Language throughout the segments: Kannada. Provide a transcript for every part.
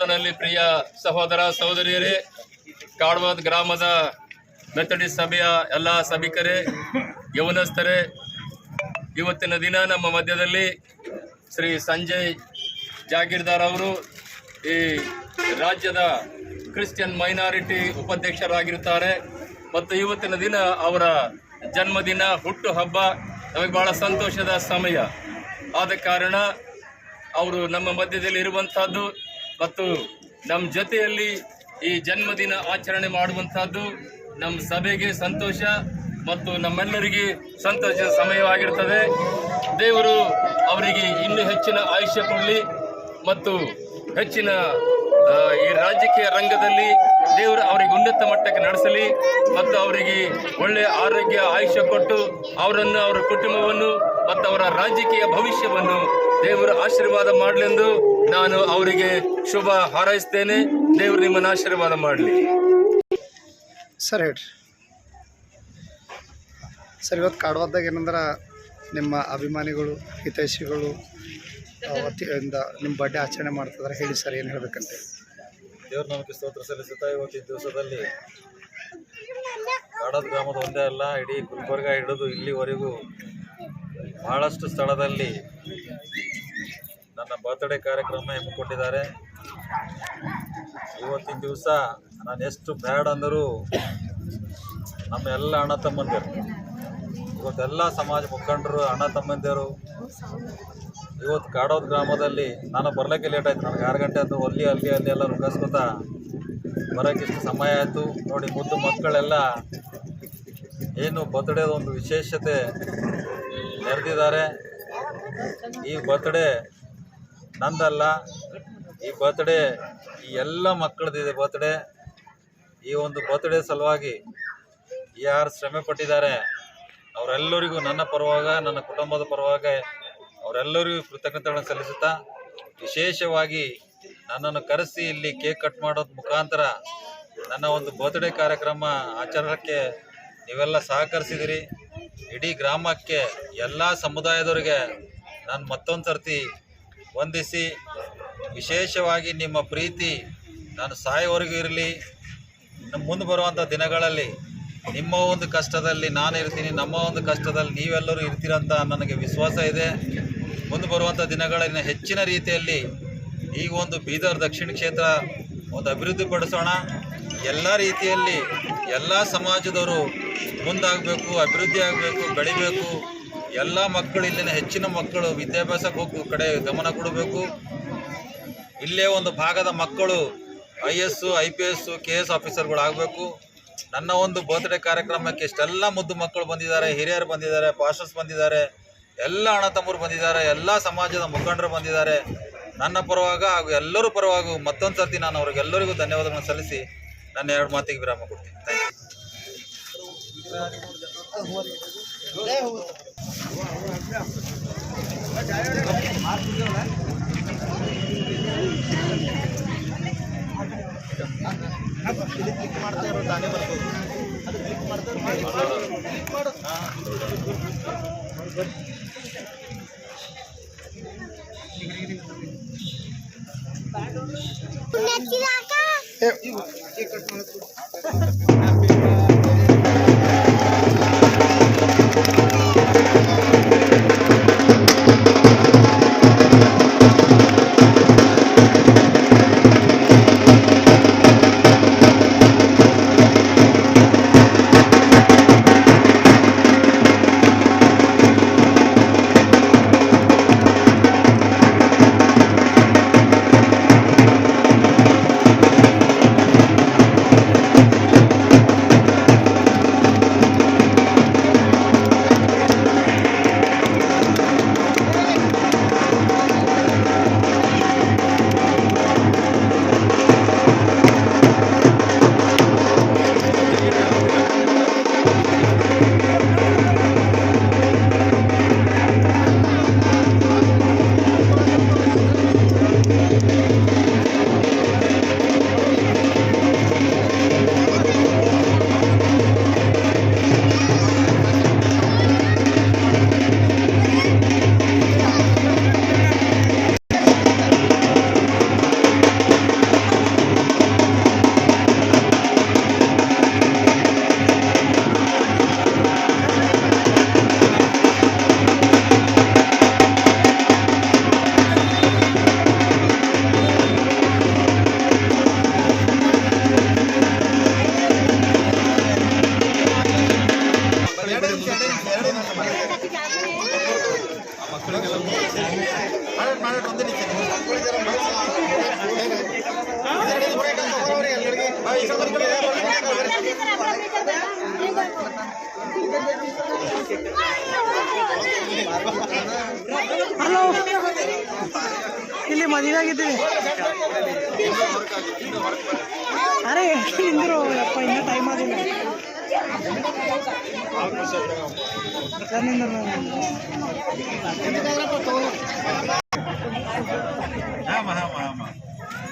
ಸರ್ ಕರ್ತನಲ್ಲಿ ಪ್ರಿಯ ಸಹೋದರ ಸಹೋದರಿಯರೇ, ಕಾಡ್ವಾದ್ ಗ್ರಾಮದ ಮೆಥಡಿ ಸಭೆಯ ಎಲ್ಲ ಸಭಿಕರೇ, ಯವನಸ್ಥರೇ, ಇವತ್ತಿನ ದಿನ ನಮ್ಮ ಮಧ್ಯದಲ್ಲಿ ಶ್ರೀ ಸಂಜಯ್ ಜಾಗೀರ್ದಾರ್ ಅವರು ಈ ರಾಜ್ಯದ ಕ್ರಿಶ್ಚಿಯನ್ ಮೈನಾರಿಟಿ ಉಪಾಧ್ಯಕ್ಷರಾಗಿರುತ್ತಾರೆ. ಮತ್ತು ಇವತ್ತಿನ ದಿನ ಅವರ ಜನ್ಮದಿನ ಹುಟ್ಟು ಹಬ್ಬ ನಮಗೆ ಭಾಳ ಸಂತೋಷದ ಸಮಯ. ಆದ ಕಾರಣ ಅವರು ನಮ್ಮ ಮಧ್ಯದಲ್ಲಿ ಇರುವಂತಹದ್ದು ಮತ್ತು ನಮ್ಮ ಜೊತೆಯಲ್ಲಿ ಈ ಜನ್ಮದಿನ ಆಚರಣೆ ಮಾಡುವಂತಹದ್ದು ನಮ್ಮ ಸಭೆಗೆ ಸಂತೋಷ ಮತ್ತು ನಮ್ಮೆಲ್ಲರಿಗೆ ಸಂತೋಷದ ಸಮಯವಾಗಿರ್ತದೆ. ದೇವರು ಅವರಿಗೆ ಇನ್ನೂ ಹೆಚ್ಚಿನ ಆಯುಷ್ಯ ಕೊಡಲಿ ಮತ್ತು ಹೆಚ್ಚಿನ ಈ ರಾಜಕೀಯ ರಂಗದಲ್ಲಿ ದೇವರು ಅವರಿಗೆ ಉನ್ನತ ಮಟ್ಟಕ್ಕೆ ನಡೆಸಲಿ ಮತ್ತು ಅವರಿಗೆ ಒಳ್ಳೆಯ ಆರೋಗ್ಯ, ಆಯುಷ್ಯ ಕೊಟ್ಟು ಅವರನ್ನು, ಅವರ ಕುಟುಂಬವನ್ನು ಮತ್ತು ಅವರ ರಾಜಕೀಯ ಭವಿಷ್ಯವನ್ನು ದೇವರು ಆಶೀರ್ವಾದ ಮಾಡಲೆಂದು ನಾನು ಅವರಿಗೆ ಶುಭ ಹಾರೈಸ್ತೇನೆ. ದೇವರು ನಿಮ್ಮನ್ನು ಆಶೀರ್ವಾದ ಮಾಡಲಿ. ಸರಿ ಹೇಳ್ರಿ. ಸರ್ ಇವತ್ತು ಕಾಡುವಾದಾಗ ಏನಂದ್ರೆ ನಿಮ್ಮ ಅಭಿಮಾನಿಗಳು ಹಿತೈಷಿಗಳು ಅವತ್ತಿಂದ ವತಿಯಿಂದ ನಿಮ್ಮ ಬಡ್ಡೆ ಆಚರಣೆ ಮಾಡ್ತಿದ್ದಾರೆ ಹೇಳಿ ಸರ್ ಏನು ಹೇಳಬೇಕಂತ? ದೇವ್ರ ನಮಗೆ ಸ್ತೋತ್ರ ಸಲ್ಲಿಸುತ್ತಾ ಇವತ್ತಿನ ದಿವಸದಲ್ಲಿ. ಕಾಡದ ಗ್ರಾಮದ ಒಂದೇ ಅಲ್ಲ ಇಡೀ ಗುಲ್ಬರ್ಗ ಹಿಡಿದು ಇಲ್ಲಿವರೆಗೂ ಬಹಳಷ್ಟು ಸ್ಥಳದಲ್ಲಿ ನನ್ನ ಬರ್ತ್ಡೇ ಕಾರ್ಯಕ್ರಮ ಹಮ್ಮಿಕೊಂಡಿದ್ದಾರೆ. ಇವತ್ತಿನ ದಿವಸ ನಾನು ಎಷ್ಟು ಬ್ಯಾಡ್ ಅಂದರೂ ನಮ್ಮ ಎಲ್ಲ ಅಣ್ಣ ತಮ್ಮಂದಿರು, ಇವತ್ತೆಲ್ಲ ಸಮಾಜ ಮುಖಂಡರು, ಅಣ್ಣ ತಮ್ಮಂದಿರು, ಇವತ್ತು ಕಾಡೋದ್ ಗ್ರಾಮದಲ್ಲಿ ನಾನು ಬರಲಿಕ್ಕೆ ಲೇಟ್ ಆಯ್ತು. ನನಗೆ ಆರು ಗಂಟೆ ಆಯ್ತು. ಅಲ್ಲಿ ಅಲ್ಲಿ ಅಲ್ಲಿ ಎಲ್ಲ ರುಗಸ್ಕೊತ ಬರೋಕ್ಕೆ ಇಷ್ಟು ಸಮಯ ಆಯಿತು. ನೋಡಿ, ಮುದ್ದು ಮಕ್ಕಳೆಲ್ಲ ಏನು ಬರ್ತ್ಡೇದ ಒಂದು ವಿಶೇಷತೆ ನೆರೆದಿದ್ದಾರೆ. ಈ ಬರ್ತ್ಡೇ ನಂದಲ್ಲ, ಈ ಬರ್ತ್ಡೇ ಈ ಎಲ್ಲ ಮಕ್ಕಳದಿದೆ ಬರ್ತ್ಡೇ ಈ ಒಂದು ಬರ್ತ್ಡೇ ಸಲುವಾಗಿ ಯಾರು ಶ್ರಮೆ ಪಟ್ಟಿದ್ದಾರೆ, ಅವರೆಲ್ಲರಿಗೂ ನನ್ನ ಪರವಾಗ, ನನ್ನ ಕುಟುಂಬದ ಪರವಾಗ ಅವರೆಲ್ಲರಿಗೂ ಕೃತಜ್ಞತೆಗಳನ್ನು ಸಲ್ಲಿಸುತ್ತಾ ವಿಶೇಷವಾಗಿ ನನ್ನನ್ನು ಕರೆಸಿ ಇಲ್ಲಿ ಕೇಕ್ ಕಟ್ ಮಾಡೋದ್ ಮುಖಾಂತರ ನನ್ನ ಒಂದು ಬರ್ತ್ಡೇ ಕಾರ್ಯಕ್ರಮ ಆಚರಣಕ್ಕೆ ನೀವೆಲ್ಲ ಸಹಕರಿಸಿದಿರಿ. ಇಡೀ ಗ್ರಾಮಕ್ಕೆ ಎಲ್ಲ ಸಮುದಾಯದವರಿಗೆ ನಾನು ಮತ್ತೊಂದು ಸರ್ತಿ ವಂದಿಸಿ. ವಿಶೇಷವಾಗಿ ನಿಮ್ಮ ಪ್ರೀತಿ ನಾನು ಸಾಯೋವರೆಗೂ ಇರಲಿ. ನಮ್ಮ ಮುಂದೆ ಬರುವಂಥ ದಿನಗಳಲ್ಲಿ ನಿಮ್ಮ ಒಂದು ಕಷ್ಟದಲ್ಲಿ ನಾನು ಇರ್ತೀನಿ, ನಮ್ಮ ಒಂದು ಕಷ್ಟದಲ್ಲಿ ನೀವೆಲ್ಲರೂ ಇರ್ತೀರಂತ ನನಗೆ ವಿಶ್ವಾಸ ಇದೆ. ಮುಂದೆ ಬರುವಂಥ ದಿನಗಳಲ್ಲಿ ಹೆಚ್ಚಿನ ರೀತಿಯಲ್ಲಿ ಈ ಒಂದು ಬೀದರ್ ದಕ್ಷಿಣ ಕ್ಷೇತ್ರ ಒಂದು ಅಭಿವೃದ್ಧಿ ಪಡಿಸೋಣ. ಎಲ್ಲ ರೀತಿಯಲ್ಲಿ ಎಲ್ಲ ಸಮಾಜದವರು ಮುಂದಾಗಬೇಕು, ಅಭಿವೃದ್ಧಿ ಆಗಬೇಕು, ಬೆಳಿಬೇಕು. ಎಲ್ಲ ಮಕ್ಕಳು ಇಲ್ಲಿನ ಹೆಚ್ಚಿನ ಮಕ್ಕಳು ವಿದ್ಯಾಭ್ಯಾಸಕ್ಕೆ ಹೋಗಿ ಕಡೆ ಗಮನ ಕೊಡಬೇಕು. ಇಲ್ಲೇ ಒಂದು ಭಾಗದ ಮಕ್ಕಳು I S, I P S, K S ಆಫೀಸರ್ಗಳು ಆಗಬೇಕು. ನನ್ನ ಒಂದು ಬರ್ತ್ಡೇ ಕಾರ್ಯಕ್ರಮಕ್ಕೆ ಇಷ್ಟೆಲ್ಲ ಮುದ್ದು ಮಕ್ಕಳು ಬಂದಿದ್ದಾರೆ, ಹಿರಿಯರು ಬಂದಿದ್ದಾರೆ ಪಾಸ್ಟರ್ಸ್ ಬಂದಿದ್ದಾರೆ, ಎಲ್ಲ ಅಣ್ಣ ತಮ್ಮರು ಬಂದಿದ್ದಾರೆ, ಎಲ್ಲ ಸಮಾಜದ ಮುಖಂಡರು ಬಂದಿದ್ದಾರೆ. ನನ್ನ ಪರವಾಗ ಹಾಗೂ ಎಲ್ಲರೂ ಪರವಾಗಿ ಮತ್ತೊಂದು ಸರ್ತಿ ನಾನು ಅವ್ರಿಗೆಲ್ಲರಿಗೂ ಧನ್ಯವಾದಗಳನ್ನು ಸಲ್ಲಿಸಿ ನನ್ನ ಎರಡು ಮಾತಿಗೆ ವಿರಾಮ ಕೊಡ್ತೀನಿ. ಥ್ಯಾಂಕ್ ಯು ಇಲ್ಲಿ ಕ್ಲಿಕ್ ಮಾಡ್ತಾ ಇರೋ ತಾನೇ ಬರ್ತದೆ ಅದು ಕ್ಲಿಕ್ ಮಾಡ್ತಾ ಮಾಡಿ ಕ್ಲಿಕ್ ಮಾಡು ಏ ಕಟ್ ಮಾಡೋದು ಹಲೋ ಇಲ್ಲಿ ಮದುವೆ ಆಗಿದ್ದೀವಿ. ಅರೆ ಎಷ್ಟು ಅಪ್ಪ ಇನ್ನೂ ಟೈಮ್ ಆಗಿಲ್ಲ. ಹಾಂ ಮಹಾ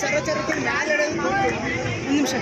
ಸರ್ ನಿಂದ್ರು ನಾನು. ಒಂದು ನಿಮಿಷ